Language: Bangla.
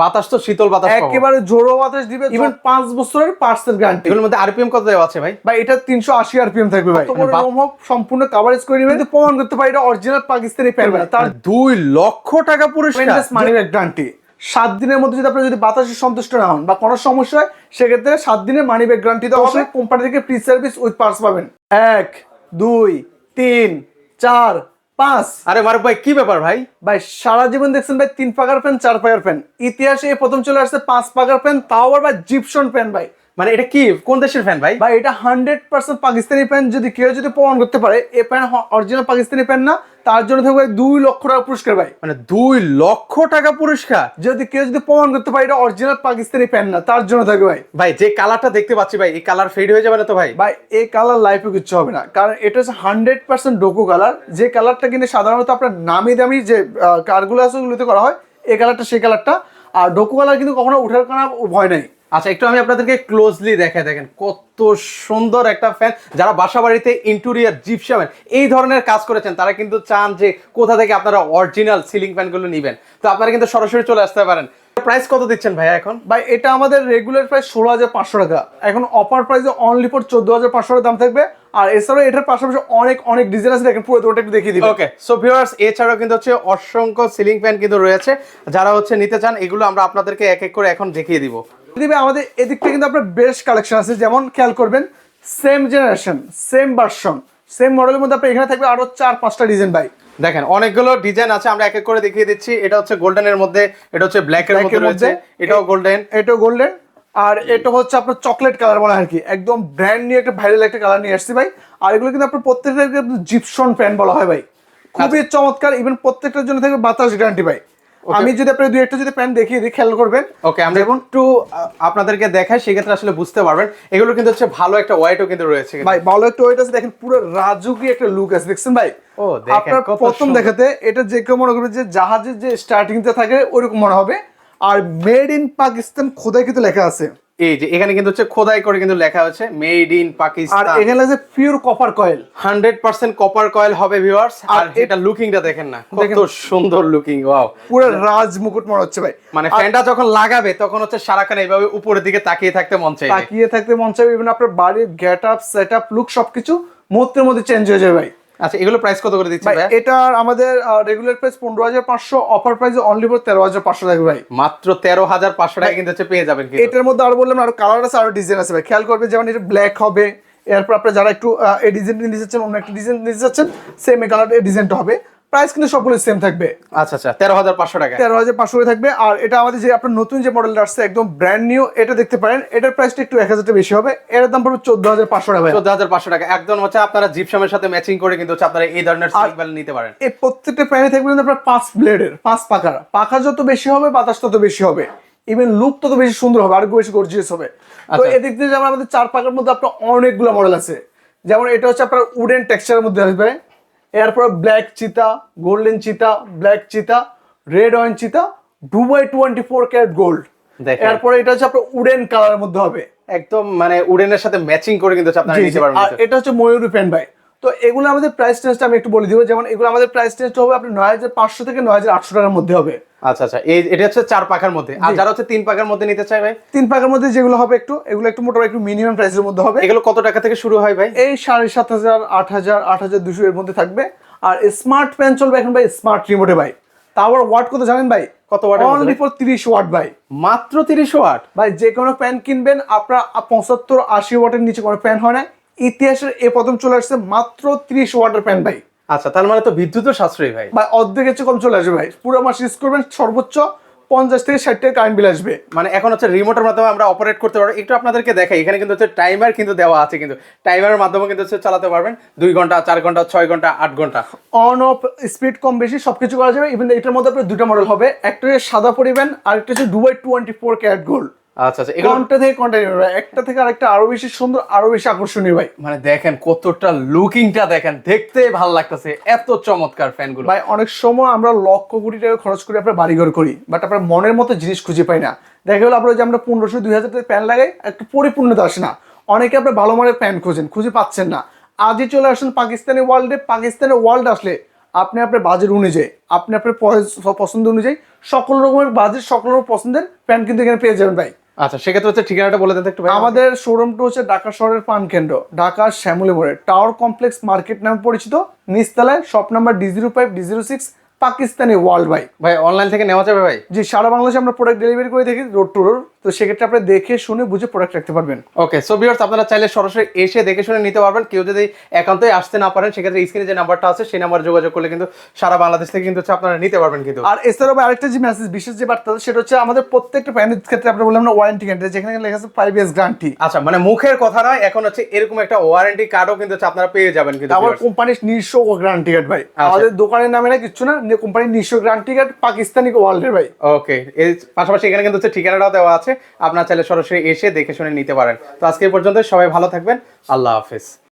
বাতাস তো শীতল বাতাস একেবারে জোরো বাতাস দিবে ইভেন পাঁচ বছরের পার্সেল গ্যারান্টি এগুলোর মধ্যে আরপিএম কত দেওয়া আছে ভাই? ভাই এটা তিনশো আশি আরপিএম থাকবে ভাই। রোম হোক সম্পূর্ণ কাভারেজ করে নিবে প্রমাণ করতে পারি এটা অরিজিনাল পাকিস্তানি প্যান্ট তার তার দুই লক্ষ টাকা পুরস্কার। মানি ব্যাক গ্যারান্টি সাত দিনের মধ্যে যদি আপনি যদি বাতাসে সন্তুষ্ট না হন বা কোনো সমস্যা হয় সেক্ষেত্রে সাত দিনের মানি ব্যাক গ্যারান্টি দেওয়া হবে। কোম্পানি থেকে ফ্রি সার্ভিস উইথ পার্স পাবেন। এক দুই তিন চার পাঁচ। আরে মারুফ ভাই কি ব্যাপার ভাই? ভাই সারা জীবন দেখছেন ভাই তিন পাকার ফ্যান চার পাকার ফ্যান ইতিহাসে প্রথম চলে আসছে পাঁচ পাকার ফ্যান তাও আবার ভাই জিপসন ফ্যান ভাই। মানে এটা কি? কোন দেশের ফ্যান ভাই? ভাই এটা হান্ড্রেড পার্সেন্ট পাকিস্তানি ফ্যান যদি কেউ যদি প্রমাণ করতে পারে a fan original Pakistani fan না তার জন্য থাকবে দুই লক্ষ টাকা পুরস্কার ভাই। মানে দুই লক্ষ টাকা পুরস্কার? যদি কেউ যদি প্রমাণ করতে পারে এটা অরিজিনাল পাকিস্তানি প্যান না তার জন্য থাকবে ভাই। ভাই যে কালারটা দেখতে পাচ্ছি ভাই এই কালার ফেড হয়ে যাবে না তো ভাই? ভাই এই কালার লাইফে কিচ্ছু হবে না। কারণ এটা হচ্ছে হান্ড্রেড পার্সেন্ট ডোকো কালার যে কালারটা কিন্তু সাধারণত আপনার নামি দামি যে কারগুলো আছে ওগুলোতে করা হয় এই কালারটা সেই কালারটা। আর ডোকো কালার কিন্তু কখনো উঠার কোনো ভয় নেই। আচ্ছা একটু আমি আপনাদেরকে ক্লোজলি দেখে দেখেন কত সুন্দর একটা ফ্যান যারা বাসা বাড়িতে ইন্টেরিয়ার জিপসামেন এই ধরনের কাজ করেছেন, তারা কিন্তু চান যে কোথা থেকে আপনারা অরিজিনাল সিলিং ফ্যানগুলো নেবেন। তো আপনারা কিন্তু সরাসরি চলে আসতে পারেন। প্রাইস কত দিচ্ছেন ভাইয়া এখন? ভাই, এটা আমাদের রেগুলার প্রাইস ষোলো হাজার পাঁচশো টাকা। এখন অফার প্রাইসে অনলি ফর চোদ্দ হাজার পাঁচশো টাকা দাম থাকবে। আর এছাড়াও এটার পাশাপাশি অনেক অনেক ডিজাইন আছে, দেখেন পুরো ওটা একটু দেখিয়ে দিবে ওকে সো ভিউয়ার্স এছাড়াও কিন্তু হচ্ছে অসংখ্য সিলিং ফ্যান কিন্তু রয়েছে। যারা হচ্ছে নিতে চান, এগুলো আমরা আপনাদেরকে এক এক করে এখন দেখিয়ে দিব। দিবে আমাদের এদিক থেকে কিন্তু আপনার বেশ কালেকশন আছে। যেমন খেয়াল করবেন same generation same version same মডেলের মধ্যে আপনার এখানে থাকবে আরও চার পাঁচটা ডিজাইন ভাই। দেখেন অনেকগুলো ডিজাইন আছে আমরা এক এক করে দেখিয়ে দিচ্ছি। এটা হচ্ছে গোল্ডেনের মধ্যে এটা হচ্ছে ব্ল্যাক এর মধ্যে রয়েছে। এটাও গোল্ডেন এটাও গোল্ডেন আর এটা হচ্ছে আপনার চকলেট কালার বলা হয় আর কি। একদম ব্র্যান্ড নিয়ে একটা ভাইরাল একটা কালার নিয়ে আসছি ভাই। আর এগুলো কিন্তু আপনার প্রত্যেকটা জিপসন প্যান বলা হয় ভাই। খুবই চমৎকার। ইভেন প্রত্যেকটার জন্য থাকবে বাতাস গ্যারান্টি ভাই। আমি যদি আপনি দুই একটা যদি প্যান্ট দেখিয়ে দিই খেয়াল করবেন। ওকে আমরা একটু আপনাদেরকে দেখাই সেক্ষেত্রে আসলে বুঝতে পারবেন। এগুলো কিন্তু হচ্ছে ভালো একটা ওয়াইটও কিন্তু রয়েছে ভাই ভালো একটা ওয়েট আছে দেখেন পুরো রাজুকি একটা লুক আছে দেখছেন ভাই? ও, দেখেন, আপনার প্রথম দেখাতে এটা যে কেউ মনে করবে যে জাহাজের যে স্টার্টিংটা থাকে ওরকম মনে হবে। আর মেড ইন পাকিস্তান খোদাই কিন্তু লেখা আছে। এই যে এখানে কিন্তু হচ্ছে খোদাই করে কিন্তু লেখা হচ্ছে মেড ইন আর পাকিস্তান এখানে আছে pure copper coil hundred percent copper coil হবে ভিউয়ার্স আর আর এটা লুকিংটা দেখেন না। কত সুন্দর লুকিং ওয়াও পুরো রাজ মুকুট মনে হচ্ছে ভাই। মানে ফ্যানটা যখন লাগাবে তখন হচ্ছে সারাখান এইভাবে উপরের দিকে তাকিয়ে থাকতে মন চাইবে। তাকিয়ে থাকতে মন চাইবে ইভেন আপনার বাড়ির gate up set up look সবকিছু মুহূর্তের মধ্যে চেঞ্জ হয়ে যাবে ভাই। আচ্ছা এগুলো প্রাইস কত করে দিচ্ছেন ভাই এটার আমাদের রেগুলার প্রাইস পনেরো হাজার পাঁচশো অফার প্রাইস অনলি ফর তেরো হাজার পাঁচশো টাকা ভাই। মাত্র তেরো হাজার পাঁচশো টাকা কিন্তু হচ্ছে পেয়ে যাবেন এটার মধ্যে আরও বললাম আরও কালার আছে আরও ডিজাইন আছে ভাই। খেয়াল করবে যেমন এটা ব্ল্যাক হবে এরপর আপনারা যারা একটু এই ডিজাইন নিতে চাচ্ছেন অন্য একটা ডিজাইন নিতে চাচ্ছেন সেম কালার এই ডিজাইনটা হবে। প্রাইস কিন্তু সবগুলো সেম থাকবে। আচ্ছা আচ্ছা তেরো হাজার পাঁচশো টাকা। তেরো হাজার পাঁচশো থাকবে। আর এটা আমাদের যে আপনার নতুন যে মডেলটা আসছে একদম ব্র্যান্ড নিউ এটা দেখতে পারেন। এটার প্রাইসটা একটু এক হাজারটা বেশি হবে। এর দাম পড়বে চোদ্দ হাজার পাঁচশো টাকা। চোদ্দ হাজার পাঁচশো টাকা। একদম হচ্ছে আপনারা জিপসামের সাথে ম্যাচিং করে কিন্তু হচ্ছে আপনারা এই ধরনের ফ্যান নিতে পারেন। এই প্রত্যেকটা প্যানে থাকবে কিন্তু আপনার পাঁচ ব্লেডের পাঁচ পাকার পাখা যত বেশি হবে বাতাস তত বেশি হবে। ইভেন লুক তত বেশি সুন্দর হবে আর বেশি গর্জিয়াস হবে। তো আচ্ছা। এদিক দিয়ে যেমন আমাদের চার পাকার মধ্যে আপনার অনেকগুলো মডেল আছে। যেমন এটা হচ্ছে আপনার উডেন টেক্সচারের মধ্যে আসবে। এরপর ব্ল্যাক চিতা গোল্ডেন চিতা ব্ল্যাক চিতা রেড অয়েন চিতা Dubai twenty four carat gold. এরপরে এটা হচ্ছে আপনার উডেন কালারের মধ্যে হবে। একদম মানে উডেনের সাথে ম্যাচিং করে কিন্তু আপনার নিতে পারবেন আর এটা হচ্ছে ময়ূরী প্যান ভাই। তো এগুলো আমাদের প্রাইস টেস্ট আমি একটু বলে দিব যেমন এগুলো আমাদের প্রাইস টেস্ট হবে আপনার নয় হাজার পাঁচশো থেকে নয় হাজার আটশো টাকার মধ্যে হবে। আচ্ছা আচ্ছা এই এটা হচ্ছে চার পাখার মধ্যে। আর যারা হচ্ছে তিন পাখার মধ্যে নিতে চায় ভাই? তিন পাকের মধ্যে যেগুলো হবে একটু এগুলো একটু মোটামুটি একটু মিনিমাম প্রাইসের মধ্যে হবে। এগুলো কত টাকা থেকে শুরু হয় ভাই? এই সাড়ে সাত হাজার আট হাজার আট হাজার দুশো এর মধ্যে থাকবে। আর স্মার্ট ফ্যান চলবে এখন ভাই স্মার্ট রিমোটে ভাই। তারপর ওয়াট কত জানেন ভাই? কত এর অনলি ফর তিরিশ ওয়াট ভাই। মাত্র তিরিশ ওয়াট ভাই যে কোনো প্যান কিনবেন আপনার পঁচাত্তর আশি ওয়াটের নিচে কোনো প্যান হয় না ইতিহাসের এ প্রথম চলে আসছে মাত্র ত্রিশ ওয়াটার প্যান ভাই। আচ্ছা তার মানে তো বিদ্যুৎও সাশ্রয়ী ভাই। বা অর্ধেকের চেয়ে কম চলে আসবে ভাই। পুরো মাস ইউজ করবেন সর্বোচ্চ পঞ্চাশ থেকে ষাট টাকা কারেন্ট বিল আসবে। মানে এখন হচ্ছে রিমোটের মাধ্যমে আমরা অপারেট করতে পারব। একটু আপনাদেরকে দেখাই এখানে কিন্তু হচ্ছে টাইমার কিন্তু দেওয়া আছে কিন্তু। টাইমারের মাধ্যমে কিন্তু হচ্ছে চালাতে পারবেন। দুই ঘণ্টা চার ঘণ্টা ছয় ঘণ্টা আট ঘণ্টা। অন অফ স্পিড কম বেশি সবকিছু করা যাবে। ইভেন এটার মধ্যে আপনার দুটো মডেল হবে। একটা হচ্ছে সাদা পরিবেন আর একটা হচ্ছে Dubai twenty four carat gold আচ্ছা আচ্ছা থেকে একটা থেকে আরেকটা আরও বেশি সুন্দর আরও বেশি আকর্ষণীয় ভাই। মানে দেখেন কতটা লুকিংটা দেখেন দেখতে ভালো লাগতেছে এত চমৎকার ফ্যানগুলো ভাই অনেক সময় আমরা লক্ষ কোটি টাকা খরচ করে আপনার বাড়িঘর করি বাট আপনার মনের মতো জিনিস খুঁজে পাই না। দেখা গেলো আপনার যে আমরা পনেরোশো দুই হাজার টাকা প্যান লাগাই একটা পরিপূর্ণতা আসে না। অনেকে আপনার ভালো মানের প্যান খোঁজেন খুঁজে পাচ্ছেন না। আজই চলে আসুন পাকিস্তানি ওয়ার্ল্ডে পাকিস্তানের ওয়ার্ল্ড আসলে আপনি আপনার বাজেট অনুযায়ী আপনি আপনার পছন্দ অনুযায়ী সকল রকমের বাজেট সকল রকম পছন্দের প্যান্ট কিন্তু এখানে পেয়ে যাবেন ভাই। আচ্ছা সেক্ষেত্রে হচ্ছে ঠিকানাটা বলে দেন একটু আমাদের শোরুমটা হচ্ছে ঢাকা শহরের পান কেন্দ্র ঢাকার শ্যামলী মোড়ে টাওয়ার কমপ্লেক্স মার্কেট নামে পরিচিত, নিচতলায় shop number D zero five D zero six Pakistani world ভাই ভাই অনলাইন থেকে নেওয়া যাবে ভাই? যে সারা বাংলাদেশে আমরা প্রোডাক্ট ডেলিভারি করে থাকি রোড টু রোড তো সেক্ষেত্রে আপনি দেখে শুনে বুঝে প্রোডাক্ট রাখতে পারবেন। ওকে সো ভিউয়ার্স আপনারা চাইলে সরাসরি এসে দেখে শুনে নিতে পারবেন। কেউ যদি একান্তই আসতে না পারেন সেক্ষেত্রে স্ক্রিনে যে নাম্বারটা আছে সেই নাম্বার যোগাযোগ করলে কিন্তু সারা বাংলাদেশ থেকে কিন্তু আপনারা নিতে পারবেন কিন্তু। আর এছাড়াও ভাই আরেকটা যে মেসেজ বিশেষ যে বার্তা সেটা হচ্ছে আমাদের প্রত্যেকটা প্যানের ক্ষেত্রে আমরা বললাম না ওয়ারেন্টি গ্যারান্টি যেখানে লেখা আছে ফাইভ ইয়ার্স গ্যারান্টি আচ্ছা মানে মুখের কথা নয় এখন হচ্ছে এরকম একটা ওয়ারেন্টি কার্ডও কিন্তু আপনারা পেয়ে যাবেন কিন্তু আমার কোম্পানির নিজস্ব গ্যারান্টি কার্ড ভাই। আচ্ছা। আমাদের দোকানের নামে না কিছু না কোম্পানির নিজস্ব গ্রান্ড কার্ড পাকিস্তানি ওয়ার্ল্ডের ভাই। ওকে, এর পাশাপাশি এখানে কিন্তু হচ্ছে ঠিকানাটাও দেওয়া আছে। আপনার চাইলে সরাসরি এসে দেখে শুনে নিতে পারেন। তো আজকে পর্যন্ত সবাই ভালো থাকবেন। আল্লাহ হাফেজ।